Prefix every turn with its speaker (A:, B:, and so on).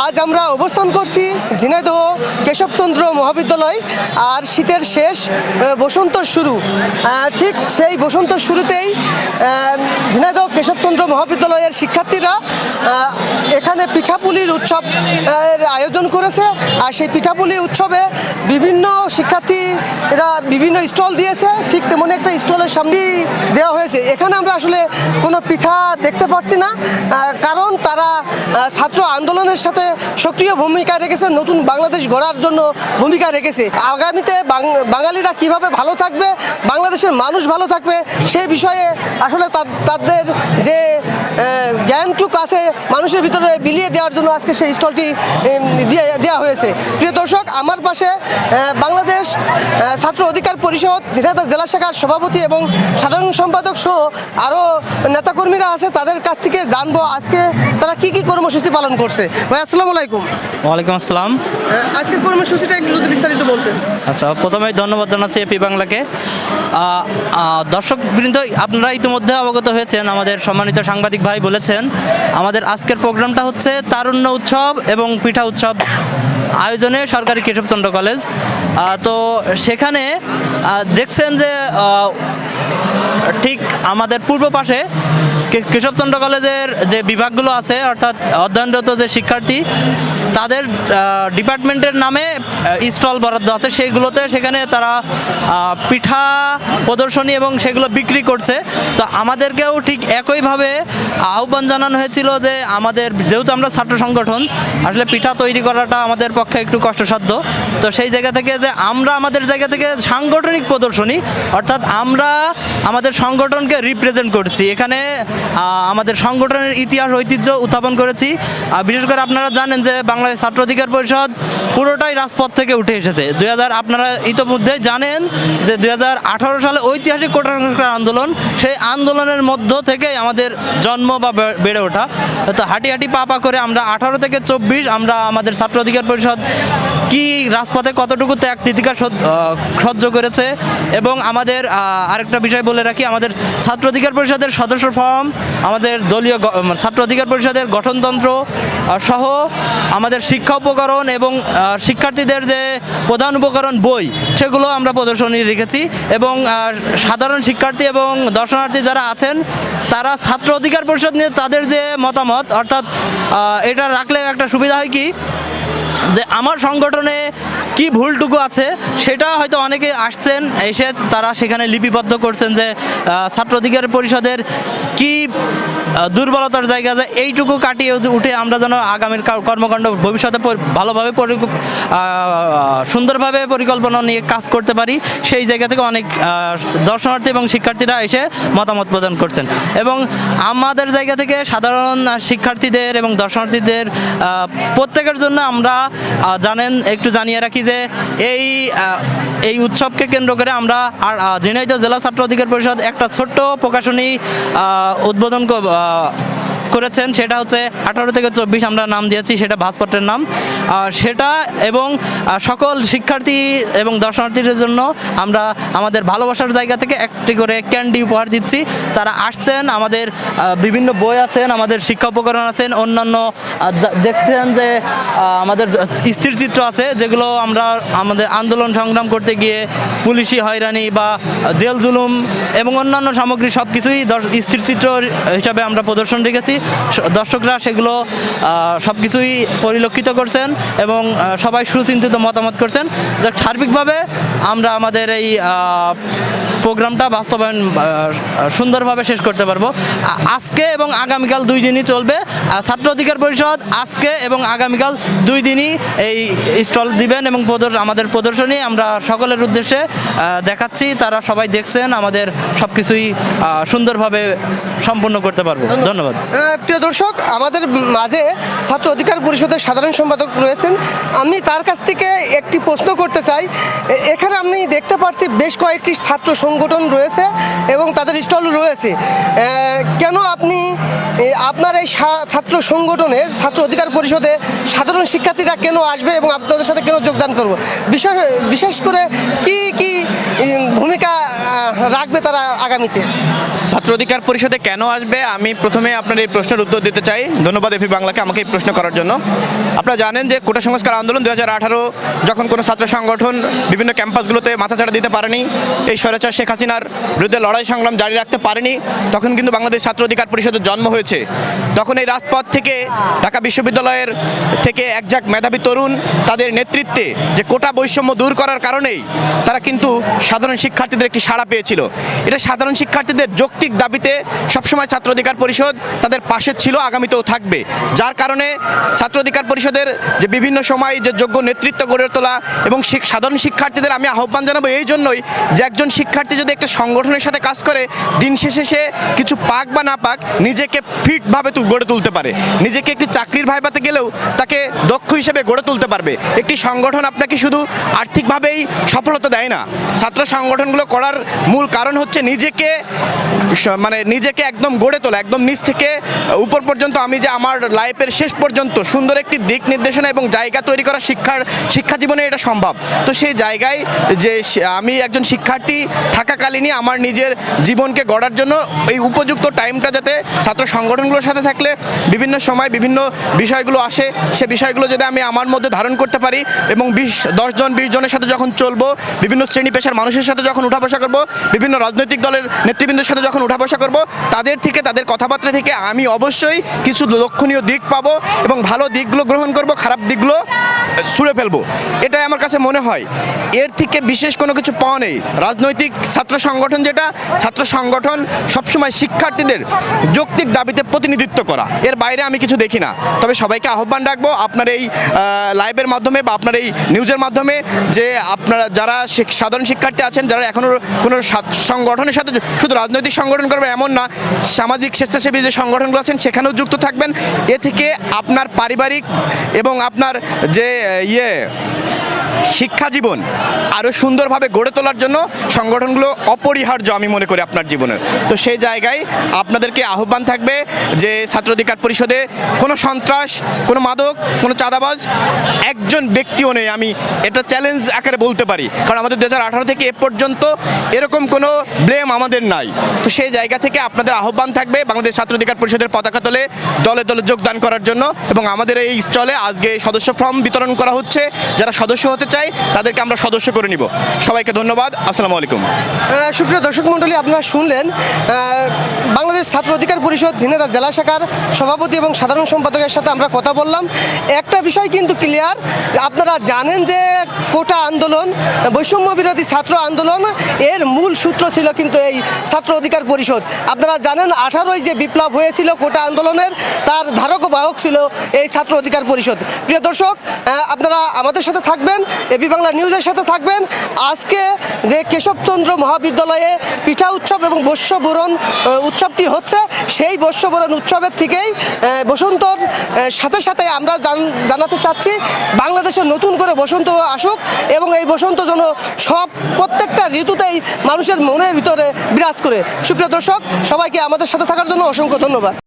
A: আজ আমরা অবস্থান করছি ঝিনাইদহ কেশবচন্দ্র মহাবিদ্যালয়, আর শীতের শেষ বসন্তর শুরু। ঠিক সেই বসন্তর শুরুতেই ঝিনাইদহ কেশবচন্দ্র মহাবিদ্যালয়ের শিক্ষার্থীরা এখানে পিঠাপুলির উৎসব আয়োজন করেছে। আর সেই পিঠাপুলি উৎসবে বিভিন্ন শিক্ষার্থীরা বিভিন্ন স্টল দিয়েছে। ঠিক তেমন একটা স্টলের সামনে দেওয়া হয়েছে। এখানে আমরা আসলে কোনো পিঠা দেখতে পাচ্ছি না কারণ তারা ছাত্র আন্দোলনের সাথে সক্রিয় ভূমিকা রেখেছে, নতুন বাংলাদেশ গড়ার জন্য ভূমিকা রেখেছে। আগামীতে বাঙালিরা কীভাবে ভালো থাকবে, বাংলাদেশের মানুষ ভালো থাকবে, সেই বিষয়ে আসলে তাদের যে জ্ঞানটুক আছে, মানুষের ভিতরে বিলিয়ে দেওয়ার জন্য আজকে সেই স্টলটি দেওয়া হয়েছে। প্রিয় দর্শক, আমার পাশে বাংলাদেশ ছাত্র অধিকার পরিষদ, ঝিনাইদহ জেলা শাখার সভাপতি এবং সাধারণ সম্পাদক সহ আরও নেতাকর্মীরা আছে, তাদের কাছ থেকে জানব আজকে তারা কি কি কর্মসূচি পালন করছে। আসসালামু আলাইকুম।
B: ওয়ালাইকুম আসসালাম।
A: আজকের কর্মসূচিটা একটু যদি বিস্তারিত বলতেন।
B: আচ্ছা প্রথমেই ধন্যবাদ জানাচ্ছি এপি বাংলাকে। দর্শক বৃন্দ আপনারা ইতিমধ্যে অবগত হয়েছেন আমাদের সম্মানিত সাংবাদিক ভাই বলেছেন আমাদের আজকের প্রোগ্রামটা হচ্ছে তারুণ্য উৎসব এবং পিঠা উৎসব আয়োজনে সরকারি কেশবচন্দ্র কলেজ। তো সেখানে দেখছেন যে ঠিক আমাদের পূর্ব পাশে কেশবচন্দ্র কলেজের যে বিভাগগুলো আছে অর্থাৎ অধ্যয়নরত যে শিক্ষার্থী তাদের ডিপার্টমেন্টের নামে স্টল বরাদ্দ আছে। সেইগুলোতে সেখানে তারা পিঠা প্রদর্শনী এবং সেগুলো বিক্রি করছে। তো আমাদেরকেও ঠিক একইভাবে আহ্বান জানানো হয়েছিল যে আমাদের, যেহেতু আমরা ছাত্র সংগঠন, আসলে পিঠা তৈরি করাটা আমাদের পক্ষে একটু কষ্টসাধ্য। তো সেই জায়গা থেকে যে আমরা আমাদের জায়গা থেকে সাংগঠনিক প্রদর্শনী, অর্থাৎ আমরা আমাদের সংগঠনকে রিপ্রেজেন্ট করছি। এখানে আমাদের সংগঠনের ইতিহাস, ঐতিহ্য উত্থাপন করেছি। বিশেষ করে আপনারা জানেন যে বাংলাদেশ ছাত্র অধিকার পরিষদ পুরোটাই রাজপথ থেকে উঠে এসেছে। দুই হাজার আপনারা ইতোমধ্যে জানেন যে দু হাজার আঠারো সালে ঐতিহাসিক কোটা সংস্কার আন্দোলন, সেই আন্দোলনের মধ্য থেকে আমাদের জন্ম বা বেড়ে ওঠা। তো হাঁটি হাঁটি পা পা করে আমরা আঠারো থেকে চব্বিশ আমরা আমাদের ছাত্র অধিকার পরিষদ কি রাজপথে কতটুকু ত্যাগ তিতিকা সহ্য- করেছে এবং আমাদের আরেকটা বিষয় বলে রাখি, আমাদের ছাত্র অধিকার পরিষদের সদস্য ফর্ম, আমাদের দলীয় ছাত্র অধিকার পরিষদের গঠনতন্ত্র সহ আমাদের শিক্ষা উপকরণ এবং শিক্ষার্থীদের যে প্রধান উপকরণ বই, সেগুলো আমরা প্রদর্শনী রেখেছি এবং সাধারণ শিক্ষার্থী এবং দর্শনার্থী যারা আছেন, তারা ছাত্র অধিকার পরিষদ নিয়ে তাদের যে মতামত, অর্থাৎ এটা রাখলে একটা সুবিধা হয় কি, যে আমার সংগঠনে কি ভুলটুকু আছে সেটা হয়তো অনেকে আসছেন, এসে তারা সেখানে লিপিবদ্ধ করছেন যে ছাত্র অধিকার পরিষদের কি দুর্বলতার জায়গা যে এইটুকু কাটিয়ে উঠে আমরা যেন আগামীর কর্মকাণ্ড ভবিষ্যতে ভালোভাবে সুন্দরভাবে পরিকল্পনা নিয়ে কাজ করতে পারি, সেই জায়গা থেকে অনেক দর্শনার্থী এবং শিক্ষার্থীরা এসে মতামত প্রদান করছেন। এবং আমাদের জায়গা থেকে সাধারণ শিক্ষার্থীদের এবং দর্শনার্থীদের প্রত্যেকের জন্য আমরা জানেন, একটু জানিয়ে রাখি যে এই এই উৎসবকে কেন্দ্র করে আমরা আর ঝিনাইদহ জেলা ছাত্র অধিকার পরিষদ একটা ছোট্ট প্রকাশনী উদ্বোধন করেছেন, সেটা হচ্ছে আঠারো থেকে চব্বিশ আমরা নাম দিয়েছি, সেটা ভাস্পত্রের নাম। সেটা এবং সকল শিক্ষার্থী এবং দর্শনার্থীদের জন্য আমরা আমাদের ভালোবাসার জায়গা থেকে একটি করে ক্যান্ডি উপহার দিচ্ছি। তারা আসছেন, আমাদের বিভিন্ন বই আছেন, আমাদের শিক্ষা উপকরণ আছেন, অন্যান্য দেখছেন যে আমাদের স্থির চিত্র আছে, যেগুলো আমরা আমাদের আন্দোলন সংগ্রাম করতে গিয়ে পুলিশি হয়রানি বা জেল জুলুম এবং অন্যান্য সামগ্রী সব কিছুই স্থির চিত্র হিসাবে আমরা প্রদর্শন রেখেছি। দর্শকরা সেগুলো সব কিছুই পরিলক্ষিত করছেন এবং সবাই সুচিন্তিত মতামত করছেন। যা সার্বিকভাবে আমরা আমাদের এই প্রোগ্রামটা বাস্তবায়ন সুন্দরভাবে শেষ করতে পারব। আজকে এবং আগামীকাল দুই দিনই চলবে। ছাত্র অধিকার পরিষদ আজকে এবং আগামীকাল দুই দিনই এই স্টল দিবেন এবং আমাদের প্রদর্শনী আমরা সকলের উদ্দেশ্যে দেখাচ্ছি। তারা সবাই দেখছেন, আমাদের সব কিছুই সুন্দরভাবে সম্পূর্ণ করতে পারব। ধন্যবাদ।
A: প্রিয় দর্শক, আমাদের মাঝে ছাত্র অধিকার পরিষদের সাধারণ সম্পাদক রয়েছেন। আমি তার কাছ থেকে একটি প্রশ্ন করতে চাই। এখানে আমি দেখতে পাচ্ছি বেশ কয়েকটি ছাত্র সংগঠন রয়েছে এবং তাদের স্টল রয়েছে। কেন আপনি আপনার এই ছাত্র সংগঠনে, ছাত্র অধিকার পরিষদে সাধারণ শিক্ষার্থীরা কেন আসবে এবং আপনাদের সাথে কেন যোগদান করব? বিশেষ বিশেষ করে কি কি ভূমিকা রাখবে তারা আগামীতে?
C: ছাত্র অধিকার পরিষদে কেন আসবে? আমি প্রথমে আপনার এই প্রশ্নের উত্তর দিতে চাই। ধন্যবাদ এপি বাংলাকে আমাকে এই প্রশ্ন করার জন্য। আপনারা জানেন যে কোটা সংস্কার আন্দোলন দু হাজার আঠারো যখন কোনো ছাত্র সংগঠন বিভিন্ন ক্যাম্পাসগুলোতে মাথাচাড়া দিতে পারেনি, এই স্বৈরাচার শেখ হাসিনার বিরুদ্ধে লড়াই সংগ্রাম জারি রাখতে পারেনি, তখন কিন্তু বাংলাদেশ ছাত্র অধিকার পরিষদের জন্ম হয়েছে। তখন এই রাজপথ থেকে ঢাকা বিশ্ববিদ্যালয়ের থেকে একজাক মেধাবী তরুণ তাদের নেতৃত্বে যে কোটা বৈষম্য দূর করার কারণেই তারা কিন্তু সাধারণ শিক্ষার্থীদের একটি সাড়া পেয়েছিল। এটা সাধারণ শিক্ষার্থীদের যৌক্তিক দাবিতে সবসময় ছাত্র অধিকার পরিষদ তাদের পাশে ছিল, আগামীতেও থাকবে। যার কারণে ছাত্র অধিকার পরিষদের যে বিভিন্ন সময় যে যোগ্য নেতৃত্ব গড়ে তোলা এবং সাধারণ শিক্ষার্থীদের আমি আহ্বান জানাব এই জন্যই যে একজন শিক্ষার্থী যদি একটা সংগঠনের সাথে কাজ করে, দিন শেষে সে কিছু পাক বা না পাক নিজেকে ফিটভাবে গড়ে তুলতে পারে। নিজেকে একটি চাকরির ভাইবাতে গেলেও তাকে দক্ষ হিসেবে গড়ে তুলতে পারবে। একটি সংগঠন আপনাকে শুধু আর্থিকভাবেই সফলতা দেয় না। ছাত্র সংগঠনগুলো করার মূল কারণ হচ্ছে নিজেকে মানে নিজেকে একদম গড়ে তোলা, একদম নিজ থেকে উপর পর্যন্ত আমি যে আমার লাইফের শেষ পর্যন্ত সুন্দর একটি দিক নির্দেশনা এবং জায়গা তৈরি করা শিক্ষার শিক্ষা জীবনে এটা সম্ভব। তো সেই জায়গায় যে আমি একজন শিক্ষার্থী থাকাকালীনই আমার নিজের জীবনকে গড়ার জন্য এই উপযুক্ত টাইমটা যাতে ছাত্র সংগঠনগুলোর সাথে থাকলে বিভিন্ন সময় বিভিন্ন বিষয়গুলো আসে, সে বিষয়গুলো যদি আমি আমার মধ্যে ধারণ করতে পারি এবং বিশ দশজন বিশ জনের সাথে যখন চলবো, বিভিন্ন শ্রেণি পেশার মানুষের সাথে যখন উঠা বসা করব, বিভিন্ন রাজনৈতিক দলের নেতৃবৃন্দের সাথে যখন উঠা বসা করব, তাদের থেকে, তাদের কথাবার্তা থেকে আমি অবশ্যই কিছু লক্ষণীয় দিক পাবো এবং ভালো দিকগুলো গ্রহণ করব, খারাপ দিকগুলো ছুঁড়ে ফেলব। এটাই আমার কাছে মনে হয়। এর থেকে বিশেষ কোনো কিছু পাওয়া নেই। রাজনৈতিক ছাত্র সংগঠন যেটা, ছাত্র সংগঠন সবসময় শিক্ষার্থীদের যৌক্তিক দাবিতে প্রতিনিধিত্ব করা। এর বাইরে আমি কিছু দেখি না। তবে সবাইকে আহ্বান রাখব আপনার এই লাইভের মাধ্যমে বা আপনার এই নিউজের মাধ্যমে যে আপনারা যারা সাধারণ শিক্ষার্থী আছেন, যারা এখনও কোনো সংগঠনের সাথে শুধু রাজনৈতিক সংগঠন করবে এমন না, সামাজিক স্বেচ্ছাসেবী যে সংগঠনগুলো আছেন সেখানেও যুক্ত থাকবেন। এ থেকে আপনার পারিবারিক এবং আপনার যে ইয়ে শিক্ষা জীবন আরও সুন্দরভাবে গড়ে তোলার জন্য সংগঠনগুলো অপরিহার্য আমি মনে করি আপনার জীবনে। তো সেই জায়গায় আপনাদেরকে আহ্বান থাকবে যে ছাত্র অধিকার পরিষদে কোনো সন্ত্রাস, কোনো মাদক, কোনো চাঁদাবাজ, একজন ব্যক্তিও নেই আমি এটা চ্যালেঞ্জ আকারে বলতে পারি। কারণ আমাদের দু হাজার আঠারো থেকে এ পর্যন্ত এরকম কোনো ব্লেম আমাদের নাই। তো সেই জায়গা থেকে আপনাদের আহ্বান থাকবে বাংলাদেশ ছাত্র অধিকার পরিষদের পতাকা তলে দলে দলে যোগদান করার জন্য এবং আমাদের এই স্টলে আজকে সদস্য ফর্ম বিতরণ করা হচ্ছে। যারা সদস্য হতে চায় তাদেরকে আমরা সদস্য করে নিব। সবাইকে ধন্যবাদ, আসসালামু আলাইকুম।
A: সুপ্রিয় দর্শক মণ্ডলী, আপনারা শুনলেন বাংলাদেশ ছাত্র অধিকার পরিষদ ঝিনেদা জেলা শাখার সভাপতি এবং সাধারণ সম্পাদকের সাথে আমরা কথা বললাম। একটা বিষয় কিন্তু ক্লিয়ার আপনারা জানেন যে কোটা আন্দোলন বৈষম্য বিরোধী ছাত্র আন্দোলন এর মূল সূত্র ছিল কিন্তু এই ছাত্র অধিকার পরিষদ। আপনারা জানেন আঠারোই যে বিপ্লব হয়েছিল কোটা আন্দোলনের তার ধারক বাহক ছিল এই ছাত্র অধিকার পরিষদ। প্রিয় দর্শক আপনারা আমাদের সাথে থাকবেন এবি বাংলা নিউজের সাথে থাকবেন। আজকে যে কেশবচন্দ্র মহাবিদ্যালয়ে পিঠা উৎসব এবং বস্যবরণ আহ, উৎসবটি হচ্ছে সেই বর্ষবরণ উৎসবের থেকেই বসন্তর সাথে সাথে আমরা জান- জানাতে চাচ্ছি, বাংলাদেশে নতুন করে বসন্ত আসুক এবং এই বসন্ত যেন সব প্রত্যেকটা ঋতুতেই মানুষের মনের ভিতরে বিরাজ করে। সুপ্রিয় দর্শক, সবাইকে আমাদের সাথে থাকার জন্য অসংখ্য ধন্যবাদ।